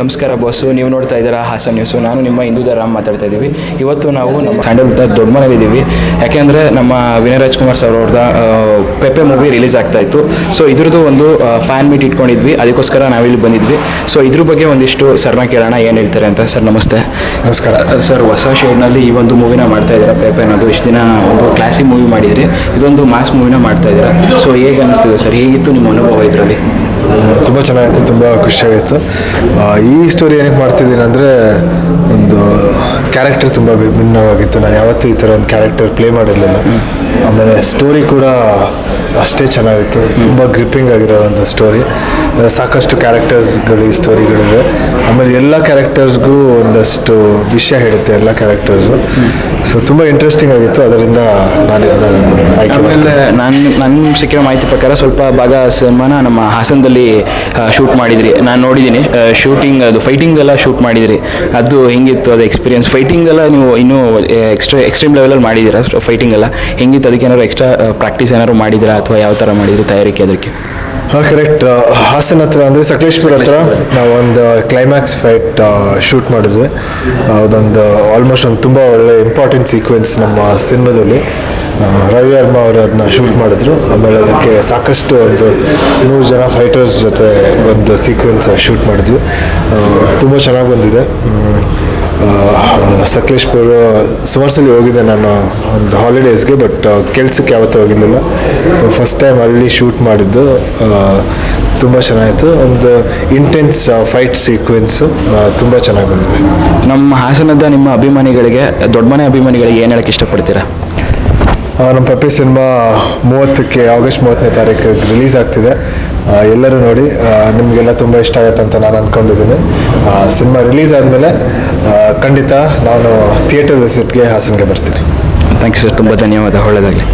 ನಮಸ್ಕಾರ ಬಾಸು ನೀವು ನೋಡ್ತಾ ಇದ್ದೀರಾ ಹಾಸನ್ ನ್ಯೂಸು ನಾನು ನಿಮ್ಮ ಹಿಂದೂ ರಾಮ್ ಮಾತಾಡ್ತಾ ಇದ್ದೀವಿ. ಇವತ್ತು ನಾವು ನಮ್ಮ ಸ್ಯಾಂಡಲ್ವುಡ್ ದೊಡ್ಡ ಮನೇಲಿದ್ದೀವಿ ಯಾಕೆಂದರೆ ನಮ್ಮ ವಿನಯ್ ರಾಜ್ಕುಮಾರ್ ಸರ್ ಅವ್ರದ ಪೆಪೆ ಮೂವಿ ರಿಲೀಸ್ ಆಗ್ತಾ ಇತ್ತು. ಸೊ ಇದ್ರದ್ದು ಒಂದು ಫ್ಯಾನ್ ಮೀಟ್ ಇಟ್ಕೊಂಡಿದ್ವಿ. ಅದಕ್ಕೋಸ್ಕರ ನಾವಿಲ್ಲಿ ಬಂದಿದ್ವಿ. ಸೊ ಇದ್ರ ಬಗ್ಗೆ ಒಂದಿಷ್ಟು ಸರ್ನ ಕೇಳೋಣ ಏನು ಹೇಳ್ತಾರೆ ಅಂತ. ಸರ್ ನಮಸ್ತೆ. ನಮಸ್ಕಾರ. ಸರ್ ಹೊಸ ಶೇಡ್ನಲ್ಲಿ ಈ ಒಂದು ಮೂವಿನ ಮಾಡ್ತಾ ಇದ್ದೀರಾ ಪೆಪೆ ಅನ್ನೋದು? ಇಷ್ಟು ದಿನ ಒಂದು ಕ್ಲಾಸಿಕ್ ಮೂವಿ ಮಾಡಿದ್ರಿ. ಇದೊಂದು ಮಾಸ್ ಮೂವಿನ ಮಾಡ್ತಾ ಇದ್ದೀರಾ. ಸೊ ಹೇಗೆ ಅನಿಸ್ತಿದೆ ಸರ್? ಹೇಗಿತ್ತು ನಿಮ್ಮ ಅನುಭವ ಇದರಲ್ಲಿ? ತುಂಬ ಚೆನ್ನಾಗಿತ್ತು ತುಂಬ ಖುಷಿಯಾಗಿತ್ತು. ಈ ಸ್ಟೋರಿ ಏನಕ್ಕೆ ಮಾಡ್ತಿದ್ದೀನಿ ಅಂದರೆ ಕ್ಯಾರೆಕ್ಟರ್ ತುಂಬ ವಿಭಿನ್ನವಾಗಿತ್ತು ನಾನು ಯಾವತ್ತೂ ಈ ಥರ ಒಂದು ಕ್ಯಾರೆಕ್ಟರ್ ಪ್ಲೇ ಮಾಡಿರಲಿಲ್ಲ. ಆಮೇಲೆ ಸ್ಟೋರಿ ಕೂಡ ಅಷ್ಟೇ ಚೆನ್ನಾಗಿತ್ತು. ತುಂಬ ಗ್ರಿಪ್ಪಿಂಗ್ ಆಗಿರೋ ಒಂದು ಸ್ಟೋರಿ ಸಾಕಷ್ಟು ಕ್ಯಾರೆಕ್ಟರ್ಸ್ಗಳು ಈ ಸ್ಟೋರಿಗಳಿವೆ ಆಮೇಲೆ ಎಲ್ಲ ಕ್ಯಾರೆಕ್ಟರ್ಸ್ಗೂ ಒಂದಷ್ಟು ವಿಷಯ ಹೇಳುತ್ತೆ ಎಲ್ಲ ಕ್ಯಾರೆಕ್ಟರ್ಸು ಸೊ ತುಂಬ ಇಂಟ್ರೆಸ್ಟಿಂಗ್ ಆಗಿತ್ತು. ಅದರಿಂದ ನಾನು ಆಯ್ಕೆ ಆಮೇಲೆ ನಾನು ನನ್ನ ಸಿಕ್ಕಿರೋ ಮಾಹಿತಿ ಪ್ರಕಾರ ಸ್ವಲ್ಪ ಭಾಗ ಸಿನಿಮಾನ ನಮ್ಮ ಹಾಸನದಲ್ಲಿ ಶೂಟ್ ಮಾಡಿದ್ರಿ. ನಾನು ನೋಡಿದ್ದೀನಿ. ಶೂಟಿಂಗ್ ಅದು ಫೈಟಿಂಗ್ ಎಲ್ಲ ಶೂಟ್ ಮಾಡಿದ್ರಿ. ಅದು ಹೆಂಗಿತ್ತು, ಅದು ಎಕ್ಸ್ಪೀರಿಯನ್ಸ್ ಫೈಟಿಂಗ್ ಎಲ್ಲ ನೀವು ಇನ್ನೂ ಎಕ್ಸ್ಟ್ರಾ ಎಕ್ಸ್ಟ್ರೀಮ್ ಲೆವೆಲಲ್ಲಿ ಮಾಡಿದ್ದೀರಾ? ಫೈಟಿಂಗ್ ಎಲ್ಲ? ಹೆಂಗಿತ್ತು? ಅದಕ್ಕೆ ಏನಾದ್ರು ಎಕ್ಸ್ಟ್ರಾ ಪ್ರಾಕ್ಟೀಸ್ ಏನಾದ್ರು ಮಾಡಿದ್ದೀರಾ? ಅಥವಾ ಯಾವ ಥರ ಮಾಡಿದ್ರಿ ತಯಾರಿಕೆ ಅದಕ್ಕೆ? ಹಾಂ ಕರೆಕ್ಟ್ ಹಾಸನ ಹತ್ರ ಅಂದರೆ ಸಕಲೇಶ್ಪುರ ಹತ್ರ ನಾವು ಒಂದು ಕ್ಲೈಮ್ಯಾಕ್ಸ್ ಫೈಟ್ ಶೂಟ್ ಮಾಡಿದ್ವಿ. ಅದೊಂದು ಆಲ್ಮೋಸ್ಟ್ ಒಂದು ತುಂಬ ಒಳ್ಳೆ ಇಂಪಾರ್ಟೆಂಟ್ ಸೀಕ್ವೆನ್ಸ್ ನಮ್ಮ ಸಿನಿಮಾದಲ್ಲಿ. ರವಿ ವರ್ಮ ಅವರು ಅದನ್ನ ಶೂಟ್ ಮಾಡಿದ್ರು. ಆಮೇಲೆ ಅದಕ್ಕೆ ಸಾಕಷ್ಟು ಒಂದು ನೂರು ಜನ ಫೈಟರ್ಸ್ ಜೊತೆ ಒಂದು ಸೀಕ್ವೆನ್ಸ್ ಶೂಟ್ ಮಾಡಿದ್ವಿ. ತುಂಬ ಚೆನ್ನಾಗಿ ಬಂದಿದೆ. ಸಕಲೇಶ್ಪುರ ಸುಮಾರು ಸಲ ಹೋಗಿದ್ದೆ ನಾನು ಒಂದು ಹಾಲಿಡೇಸ್ಗೆ ಬಟ್ ಕೆಲಸಕ್ಕೆ ಯಾವತ್ತೂ ಹೋಗಿರಲಿಲ್ಲ ಸೊ ಫಸ್ಟ್ ಟೈಮ್ ಅಲ್ಲಿ ಶೂಟ್ ಮಾಡಿದ್ದು ತುಂಬ ಚೆನ್ನಾಗಿತ್ತು. ಒಂದು ಇಂಟೆನ್ಸ್ ಫೈಟ್ ಸೀಕ್ವೆನ್ಸು ತುಂಬ ಚೆನ್ನಾಗಿ ಬಂದಿದೆ. ನಮ್ಮ ಹಾಸನದ ನಿಮ್ಮ ಅಭಿಮಾನಿಗಳಿಗೆ ದೊಡ್ಡ ಮನೆ ಅಭಿಮಾನಿಗಳಿಗೆ ಏನು ಹೇಳಕ್ಕೆ ಇಷ್ಟಪಡ್ತೀರಾ? ನಮ್ಮ ಪಪ್ಪಿ ಸಿನಿಮಾ ಮೂವತ್ತಕ್ಕೆ ಆಗಸ್ಟ್ ಮೂವತ್ತನೇ ತಾರೀಕು ರಿಲೀಸ್ ಆಗ್ತಿದೆ. ಎಲ್ಲರೂ ನೋಡಿ ನಿಮಗೆಲ್ಲ ತುಂಬ ಇಷ್ಟ ಆಗುತ್ತೆ ಅಂತ ನಾನು ಅಂದ್ಕೊಂಡಿದ್ದೀನಿ ಸಿನಿಮಾ ರಿಲೀಸ್ ಆದಮೇಲೆ ಖಂಡಿತ ನಾನು ಥಿಯೇಟರ್ ವಿಸಿಟ್ಗೆ ಹಾಸನ್ಗೆ ಬರ್ತೀನಿ. ಥ್ಯಾಂಕ್ ಯು ಸರ್ ತುಂಬ ಧನ್ಯವಾದ ಒಳ್ಳೆಯದಾಗಲಿ